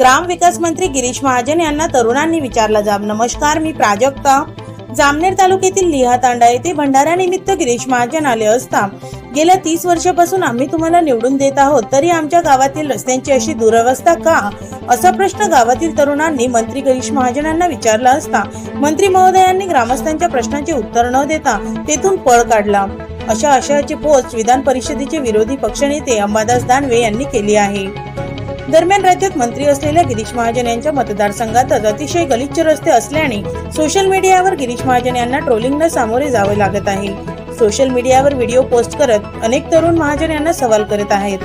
ग्राम विकास मंत्री गिरीश महाजन यांना तरुणांनी विचारला जाब नमस्कार मी प्राजक्ता. जामनेर तालुक्यातील लिहा तांडा येथे भंडाऱ्यानिमित्त गिरीश महाजन आले असता गेल्या तीस वर्षापासून आम्ही तुम्हाला निवडून देत आहोत तरी आमच्या गावातील रस्त्यांची अशी दुरवस्था का? असा प्रश्न गावातील तरुणांनी मंत्री गिरीश महाजनांना विचारला असता मंत्री महोदयांनी ग्रामस्थांच्या प्रश्नांचे उत्तर न देता तेथून पळ काढला. अशा आशयाची पोस्ट विधान परिषदेचे विरोधी पक्षनेते अंबादास दानवे यांनी केली आहे. दरम्यान राज्यात मंत्री असलेल्या गिरीश महाजन यांच्या मतदारसंघातच अतिशय गलिच्छ रस्ते असल्याने सोशल मीडियावर गिरीश महाजन यांना ट्रोलिंगनं सामोरे जावे लागत आहे. सोशल मीडियावर व्हिडिओ पोस्ट करत अनेक तरुण महाजन यांना सवाल करत आहेत.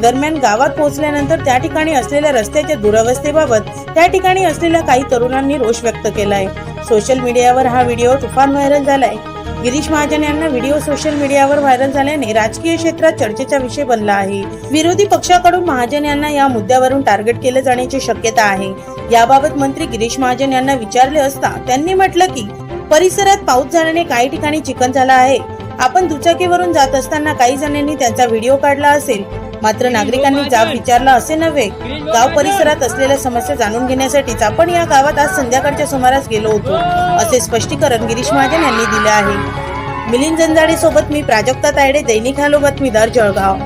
दरम्यान गावात पोहोचल्यानंतर त्या ठिकाणी असलेल्या रस्त्याच्या दुरावस्थेबाबत त्या ठिकाणी असलेल्या काही तरुणांनी रोष व्यक्त केलाय. सोशल मीडियावर हा व्हिडिओ तुफान व्हायरल झालाय. गिरीश महाजन यांना व्हिडिओ सोशल मीडियावर व्हायरल झाल्याने राजकीय क्षेत्रात चर्चेचा विषय बनला आहे. विरोधी पक्षाकडून महाजन यांना या मुद्द्यावरून टार्गेट केले जाण्याची शक्यता आहे. याबाबत मंत्री गिरीश महाजन यांना विचारले असता त्यांनी म्हटलं की परिसरात पाऊस झाल्याने काही ठिकाणी चिकन झाला आहे. आपण दुचाकीवरून जात असताना काही जणांनी त्यांचा व्हिडिओ काढला असेल. मात्र नागरिकांनी जाब विचारला असे नव्हे. गाव परिसरात असलेल्या समस्या जाणून घेण्यासाठीच आपण या गावात आज संध्याकाळच्या सुमारास गेलो होतो. असे स्पष्टीकरण गिरीश महाजन यांनी दिले आहे. मिलिंद जंजाडे सोबत मी प्राजक्ता तायडे दैनिक हालो बातमीदार जळगाव.